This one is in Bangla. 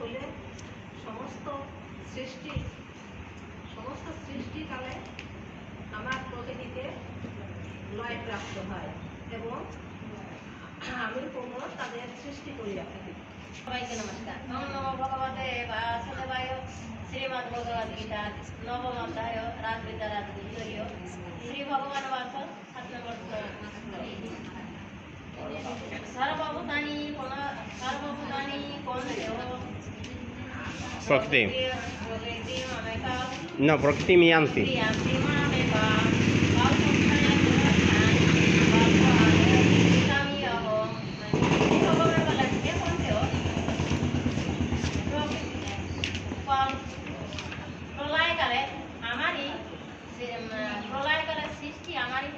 হলে সমস্ত সৃষ্টি, সমস্ত সৃষ্টিকালে আমার প্রকৃতিতে লয় প্রাপ্ত হয় এবং আমি পুনঃ তাদের সৃষ্টি করিয়া থাকি। সবাইকে নমস্কার। ওম নমো ভগবতে বাসুদেবায় শ্রীমদ্ ভগবদ গীতা নবম অধ্যায় রাজবিদ্যা রাজবিদ্যয় Proctim. No, Proctim y Anti. প্রলয়কালে আমারই প্রলয়কালের সৃষ্টি আমারই